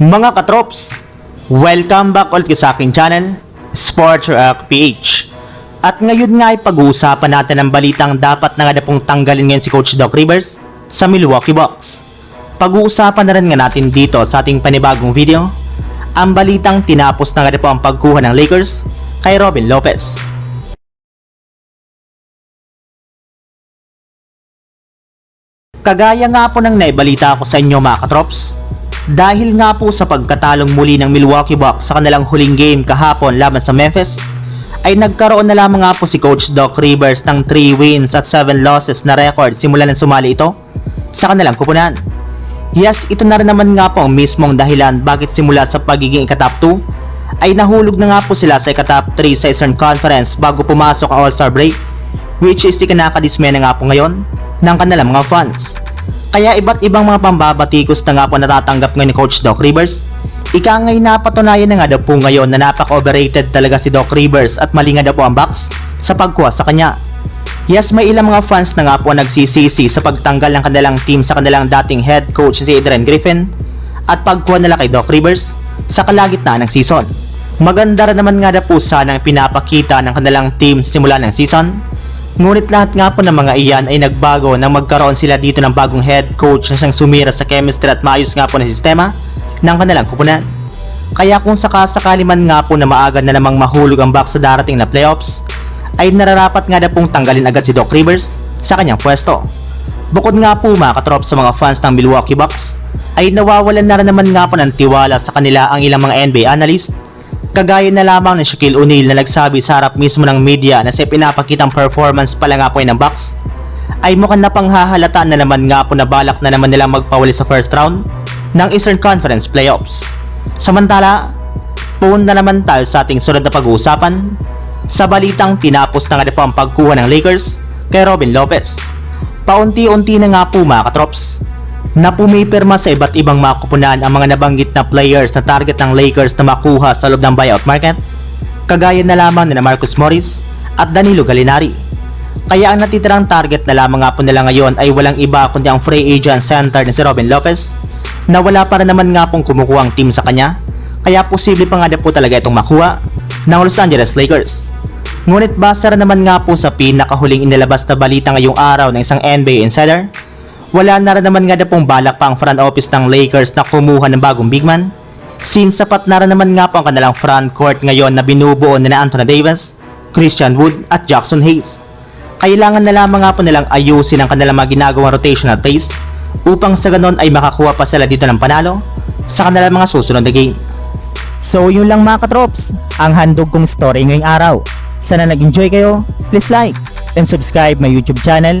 Mga katrops, welcome back ulit sa aking channel, Sports Rock PH. At ngayon nga ay pag-uusapan natin ang balitang dapat na nga na pong tanggalin ngayon si Coach Doc Rivers sa Milwaukee Bucks. Pag-uusapan na rin nga natin dito sa ating panibagong video, ang balitang tinapos na nga na po ang pagkuha ng Lakers kay Robin Lopez. Kagaya nga po ng naibalita ko sa inyo mga katrops, dahil nga po sa pagkatalong muli ng Milwaukee Bucks sa kanilang huling game kahapon laban sa Memphis, ay nagkaroon na lamang nga po si Coach Doc Rivers ng 3 wins at 7 losses na record simula nang sumali ito sa kanilang kupunan. Yes, ito na rin naman nga po ang mismong dahilan bakit simula sa pagiging ikatop 2 ay nahulog na nga po sila sa ikatop 3 sa Eastern Conference bago pumasok ang All-Star break which is ikinakadismay na nga po ngayon ng kanilang mga fans. Kaya iba't ibang mga pambabatikos na nga po natatanggap ngayon ni Coach Doc Rivers. Ika ngay napatunayan na nga daw po ngayon na napaka-overrated talaga si Doc Rivers at mali nga daw po ang Bucks sa pagkuha sa kanya. Yes, may ilang mga fans na nga po nagsisisi sa pagtanggal ng kanilang team sa kanilang dating head coach si Adrian Griffin at pagkuha nila kay Doc Rivers sa kalagitnaan ng season. Maganda rin naman nga na po sana ang pinapakita ng kanilang team simula ng season Ngunit lahat nga po ng mga iyan ay nagbago nang magkaroon sila dito ng bagong head coach na siyang sumira sa chemistry at maayos nga po na sistema ng kanilang kupunan. Kaya kung sakasakali man nga po na maaga na namang mahulog ang Bucks sa darating na playoffs, ay nararapat nga na pong tanggalin agad si Doc Rivers sa kanyang pwesto. Bukod nga po mga katrop sa mga fans ng Milwaukee Bucks, ay nawawalan na naman nga po ng tiwala sa kanila ang ilang mga NBA analyst Kagaya na lamang ni Shaquille O'Neal na nagsabi sa harap mismo ng media na sa pinapakitang performance pala nga po ng Bucks ay mukhang napanghahalata na naman nga po na balak na naman nilang magpawali sa first round ng Eastern Conference Playoffs. Samantala, punta na naman tayo sa ating sunod na pag-uusapan sa balitang tinapos na nga po ang pagkuha ng Lakers kay Robin Lopez. Paunti-unti na nga po mga katrops na pumipirma sa iba't ibang mga kupunan ang mga nabanggit na players na target ng Lakers na makuha sa loob ng buyout market, kagaya na lamang ni na Marcus Morris at Danilo Gallinari. Kaya ang natitirang target na lamang nga po nila ngayon ay walang iba kundi ang free agent center ni si Robin Lopez na wala para naman nga pong kumukuha ang team sa kanya kaya posible pa nga na po talaga itong makuha ng Los Angeles Lakers. Ngunit rin naman nga po sa pinakahuling inilabas na balita ngayong araw ng isang NBA insider wala na rin naman nga na pong balak pa ang front office ng Lakers na kumuha ng bagong big man. Since sapat na rin naman nga po ang kanilang front court ngayon na binubuo ni Anthony Davis, Christian Wood at Jackson Hayes. Kailangan na lamang nga po nilang ayusin ang kanilang mga ginagawang rotational plays upang sa ganon ay makakuha pa sila dito ng panalo sa kanilang mga susunod na game. So yun lang mga katrops, ang handog kong story ngayong araw. Sana nag-enjoy kayo, please like and subscribe my YouTube channel,